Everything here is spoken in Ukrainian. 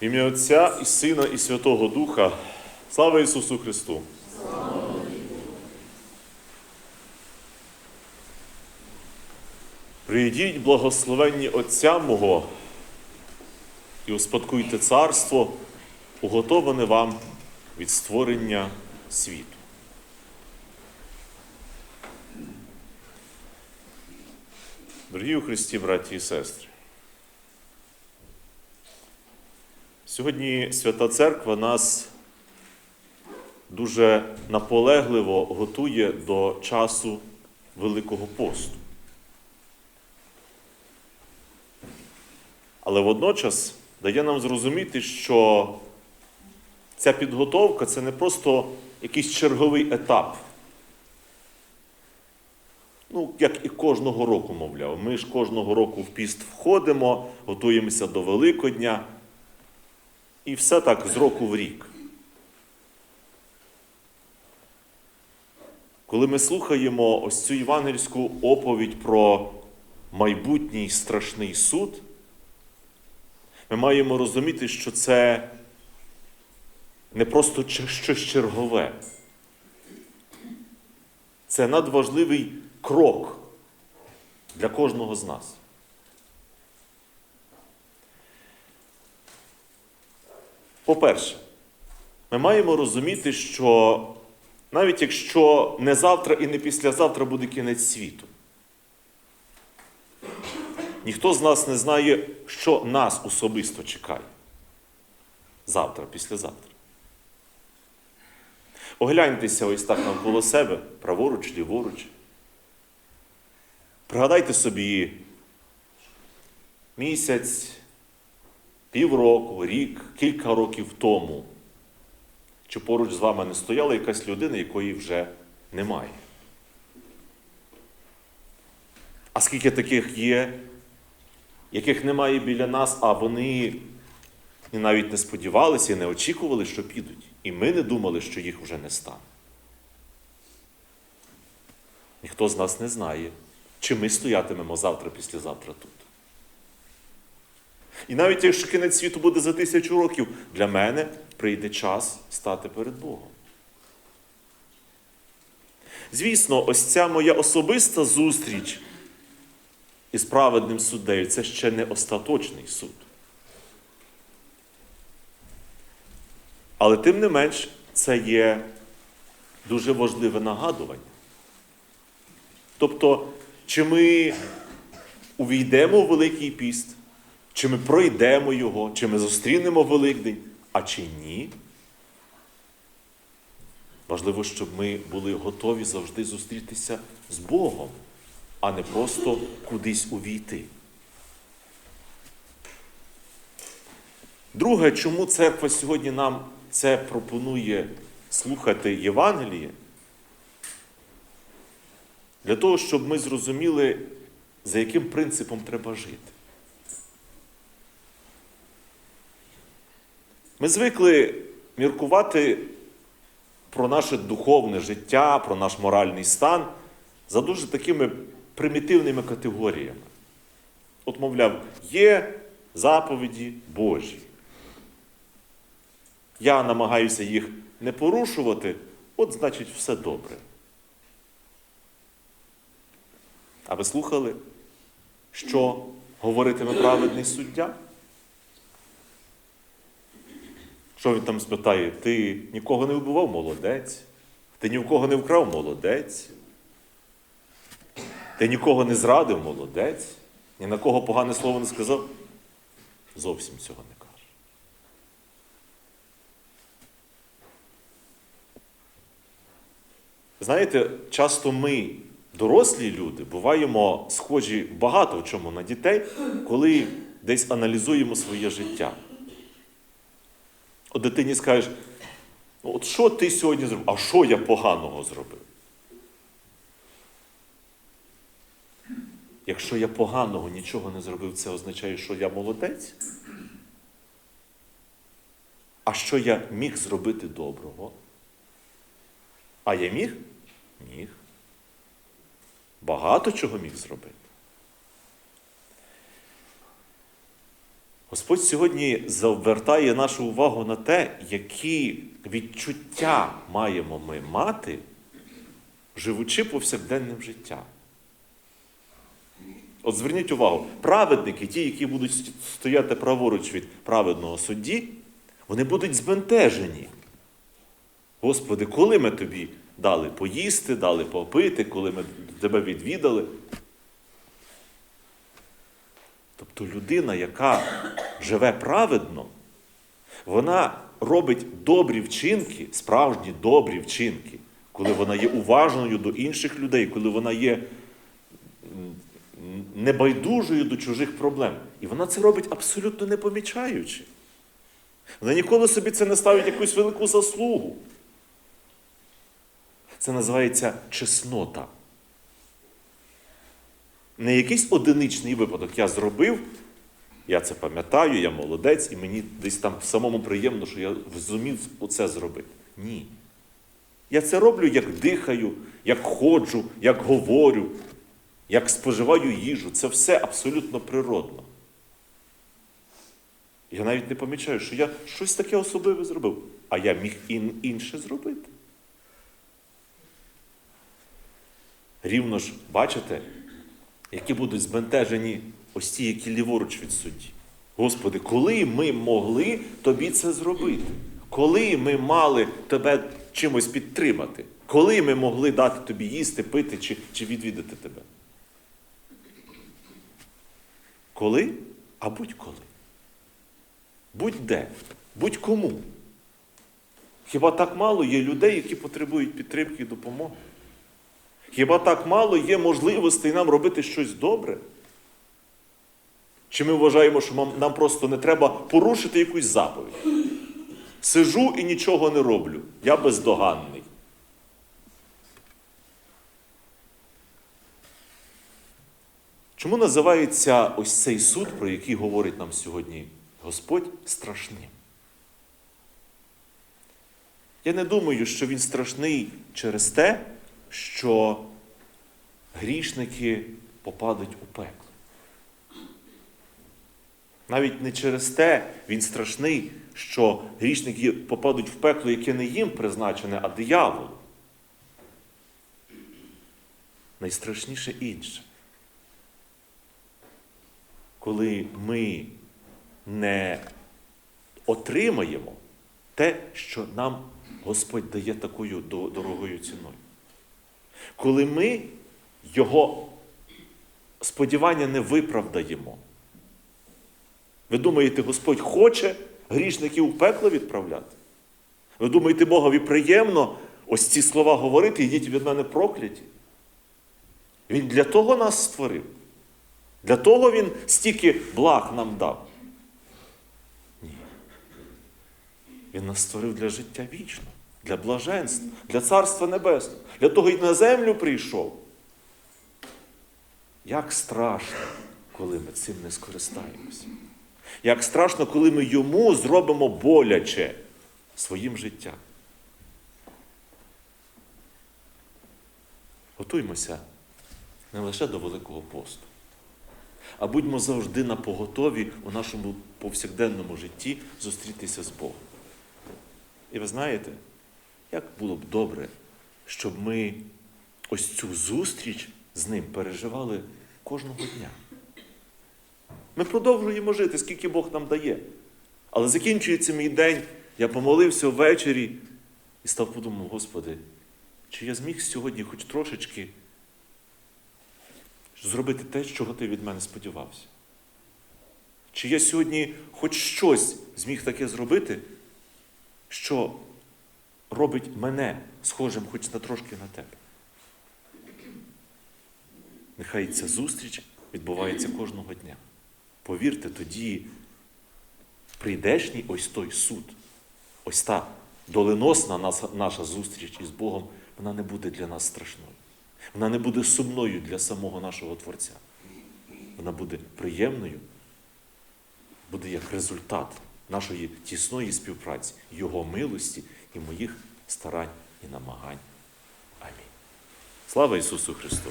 Ім'я Отця і Сина, і Святого Духа. Слава Ісусу Христу! Прийдіть, благословенні Отця мого, і успадкуйте царство, уготоване вам від створення світу. Дорогі у Христі, браті і сестри, сьогодні Свята Церква нас дуже наполегливо готує до часу Великого посту. Але водночас дає нам зрозуміти, що ця підготовка це не просто якийсь черговий етап. Ну, як і кожного року, мовляв. Ми ж кожного року в піст входимо, готуємося до Великодня. І все так з року в рік. Коли ми слухаємо ось цю євангельську оповідь про майбутній страшний суд, ми маємо розуміти, що це не просто щось чергове. Це надважливий крок для кожного з нас. По-перше, ми маємо розуміти, що навіть якщо не завтра і не післязавтра буде кінець світу, ніхто з нас не знає, що нас особисто чекає завтра, післязавтра. Огляньтеся ось так навколо себе, праворуч, ліворуч. Пригадайте собі місяць, півроку, рік, кілька років тому, чи поруч з вами не стояла якась людина, якої вже немає. А скільки таких є, яких немає біля нас, а вони навіть не сподівалися і не очікували, що підуть. І ми не думали, що їх вже не стане. Ніхто з нас не знає, чи ми стоятимемо завтра, післязавтра тут. І навіть якщо кінець світу буде за тисячу років, для мене прийде час стати перед Богом. Звісно, ось ця моя особиста зустріч із праведним суддею це ще не остаточний суд. Але тим не менш, це є дуже важливе нагадування. Тобто, чи ми увійдемо в Великий піст, чи ми пройдемо його, чи ми зустрінемо Великдень, а чи ні. Важливо, щоб ми були готові завжди зустрітися з Богом, а не просто кудись увійти. Друге, чому церква сьогодні нам це пропонує слухати Євангеліє? Для того, щоб ми зрозуміли, за яким принципом треба жити. Ми звикли міркувати про наше духовне життя, про наш моральний стан за дуже такими примітивними категоріями. От, мовляв, є заповіді Божі. Я намагаюся їх не порушувати, от значить все добре. А ви слухали, що говоритиме праведний суддя? Що він там спитає? Ти нікого не вбивав молодець, ти ні в кого не вкрав молодець, ти нікого не зрадив молодець, ні на кого погане слово не сказав? Зовсім цього не каже. Знаєте, часто ми, дорослі люди, буваємо схожі багато в чому на дітей, коли десь аналізуємо своє життя. От дитині скажеш, ну от що ти сьогодні зробив? А що я поганого зробив? Якщо я поганого нічого не зробив, це означає, що я молодець? А що я міг зробити доброго? А я міг? Міг. Багато чого міг зробити. Господь сьогодні завертає нашу увагу на те, які відчуття маємо ми мати, живучи повсякденним життям. От зверніть увагу, праведники, ті, які будуть стояти праворуч від праведного судді, вони будуть збентежені. Господи, коли ми тобі дали поїсти, дали попити, коли ми тебе відвідали. Тобто людина, яка живе праведно, вона робить добрі вчинки, справжні добрі вчинки, коли вона є уважною до інших людей, коли вона є небайдужою до чужих проблем. І вона це робить абсолютно не помічаючи. Вона ніколи собі це не ставить якусь велику заслугу. Це називається чеснота. Не якийсь одиничний випадок я зробив, я це пам'ятаю, я молодець, і мені десь там самому приємно, що я зумів оце зробити. Ні. Я це роблю, як дихаю, як ходжу, як говорю, як споживаю їжу. Це все абсолютно природно. Я навіть не помічаю, що я щось таке особливе зробив, а я міг ін- інше зробити. Рівно ж, бачите, які будуть збентежені ось ті, які ліворуч від судді. Господи, коли ми могли тобі це зробити? Коли ми мали тебе чимось підтримати? Коли ми могли дати тобі їсти, пити чи, чи відвідати тебе? Коли? А будь-коли. Будь-де, будь-кому. Хіба так мало є людей, які потребують підтримки і допомоги? Хіба так мало є можливостей нам робити щось добре? Чи ми вважаємо, що нам- просто не треба порушити якусь заповідь? Сижу і нічого не роблю. Я бездоганний. Чому називається ось цей суд, про який говорить нам сьогодні Господь, страшним? Я не думаю, що він страшний через те, що грішники попадуть у пекло. Навіть не через те він страшний, що грішники попадуть в пекло, яке не їм призначене, а дияволу. Найстрашніше інше. Коли ми не отримаємо те, що нам Господь дає такою дорогою ціною. Коли ми Його сподівання не виправдаємо. Ви думаєте, Господь хоче грішників у пекло відправляти? Ви думаєте, Богові приємно ось ці слова говорити, йдіть від мене прокляті? Він для того нас створив. Для того Він стільки благ нам дав. Ні. Він нас створив для життя вічного, для блаженства, для Царства Небесного. Для того і на землю прийшов. Як страшно, коли ми цим не скористаємося. Як страшно, коли ми йому зробимо боляче своїм життям. Готуймося не лише до Великого посту, а будьмо завжди на поготові у нашому повсякденному житті зустрітися з Богом. І ви знаєте, як було б добре, щоб ми ось цю зустріч з ним переживали кожного дня. Ми продовжуємо жити, скільки Бог нам дає. Але закінчується мій день, я помолився ввечері і став подумав, Господи, чи я зміг сьогодні хоч трошечки зробити те, чого ти від мене сподівався? Чи я сьогодні хоч щось зміг таке зробити, що робить мене схожим хоч на трошки на тебе? Нехай ця зустріч відбувається кожного дня. Повірте, тоді прийдешній ось той суд, ось та доленосна наша зустріч із Богом, вона не буде для нас страшною. Вона не буде сумною для самого нашого Творця. Вона буде приємною, буде як результат нашої тісної співпраці, Його милості і моїх старань і намагань. Амінь. Слава Ісусу Христу!